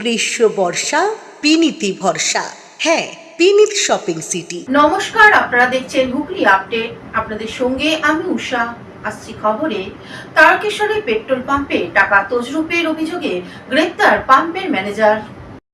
গ্রীষ্ম বর্ষা, পিনিতি ভরসা। হ্যাঁ পিনিত শপিং সিটি। নমস্কার, আপনারা দেখছেন হুগলি আপডেট। আপনাদের সঙ্গে আমি উষা। আসছি খবরে। তারকেশ্বরে পেট্রোল পাম্পে টাকা তজরুপের অভিযোগে গ্রেপ্তার পাম্পের ম্যানেজার।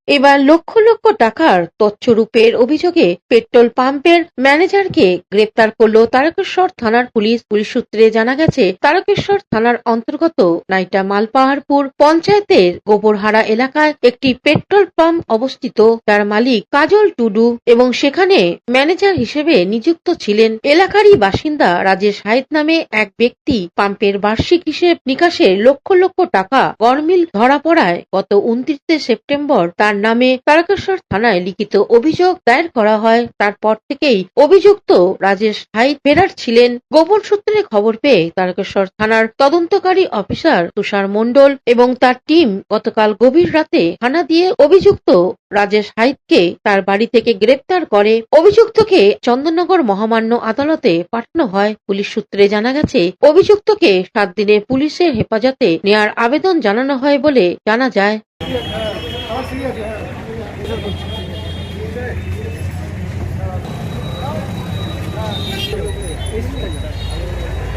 এবার লক্ষ লক্ষ টাকার তথ্যরূপের অভিযোগে পেট্রোল পাম্পের ম্যানেজারকে গ্রেপ্তার করল তারকেশ্বর থানার পুলিশ। পুলিশ সূত্রে জানা গেছে, তারকেশ্বর থানার অন্তর্গত নাইটা মালপাহাড়পুর পঞ্চায়েতের গোবরহারা এলাকায় একটি পেট্রোল পাম্প অবস্থিত। যার মালিক কাজল টুডু এবং সেখানে ম্যানেজার হিসেবে নিযুক্ত ছিলেন। এলাকারই বাসিন্দা রাজেশ হাইত নামে এক ব্যক্তি পাম্পের বার্ষিক হিসেব নিকাশে লক্ষ লক্ষ টাকা গরমিল ধরা পড়ায়। গত উনত্রিশে সেপ্টেম্বর তার নামে তারকেশ্বর থানায় লিখিত অভিযোগ দায়ের করা হয়। তারপর থেকেই অভিযুক্ত রাজেশ হাইত ফেরার ছিলেন। গোপন সূত্রে খবর পেয়ে তারকেশ্বর থানার তদন্তকারী অফিসার তুষার মণ্ডল এবং তার টিম গতকাল গভীর রাতে থানা দিয়ে অভিযুক্ত রাজেশ হাইতকে তার বাড়ি থেকে গ্রেপ্তার করে। অভিযুক্তকে চন্দননগর মহামান্য আদালতে পাঠানো হয়। পুলিশ সূত্রে জানা গেছে, অভিযুক্তকে সাত দিনের পুলিশের হেফাজতে নেয়ার আবেদন জানানো হয় বলে জানা যায়।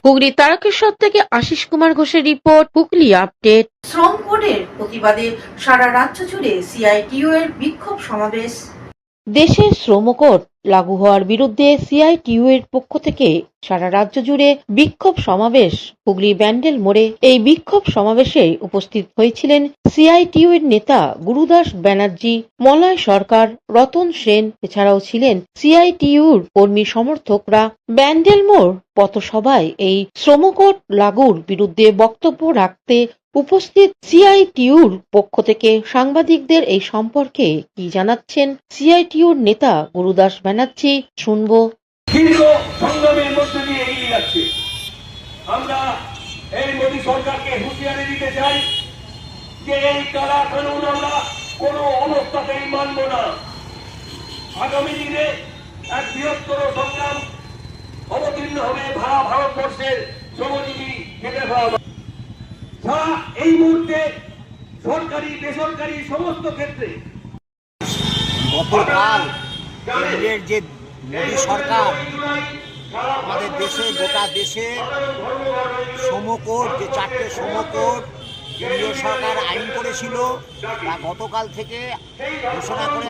হুগলি তারকেশ্বর থেকে আশিস কুমার ঘোষের রিপোর্ট, হুগলি আপডেট। শ্রম কোডের প্রতিবাদে সারা রাজ্য জুড়ে সিআইটিউ এর বিক্ষোভ সমাবেশ। দেশের শ্রমকোড লাগু হওয়ার বিরুদ্ধে সিআইটিইউ এর পক্ষ থেকে সারা রাজ্য জুড়ে বিক্ষোভ সমাবেশ, হুগলি ব্যান্ডেল মোড়ে। এই বিক্ষোভ সমাবেশে উপস্থিত হয়েছিলেন সিআইটিইউ এর নেতা গুরুদাস ব্যানার্জি, মলয় সরকার, রতন সেন, এছাড়াও ছিলেন সিআইটিইউর কর্মী সমর্থকরা। ব্যান্ডেল মোড় পথসভায় এই শ্রমকোড লাগুর বিরুদ্ধে বক্তব্য রাখতে উপস্থিত সিআইটিইউর পক্ষ থেকে সাংবাদিকদের এই সম্পর্কে কি জানাচ্ছেন সিআইটিইউর নেতা গুরুদাস ব্যানার্জি, শুনব। দীর্ঘ সংগ্রামের মধ্যে দিয়ে এগিয়ে যাচ্ছে। আমরা এই মোদী সরকারকে হুঁশিয়ারি দিতে চাই যে এই কালা কানুন আমরা কোনো অবস্থাতেই মানব না। আগামী দিনে এক বৃহত্তর সংগ্রাম অবতীর্ণ হবে ভারতবর্ষের শ্রমজীবী এই মুহূর্তে সরকারি বেসরকারি সমস্ত ক্ষেত্রে গতকাল কেন্দ্রের যে মোদী সরকার আমাদের দেশে গোটা দেশে সমকোট যে চারটে সমকোট কেন্দ্রীয় সরকার আইন করেছিল তা গতকাল থেকে ঘোষণা করে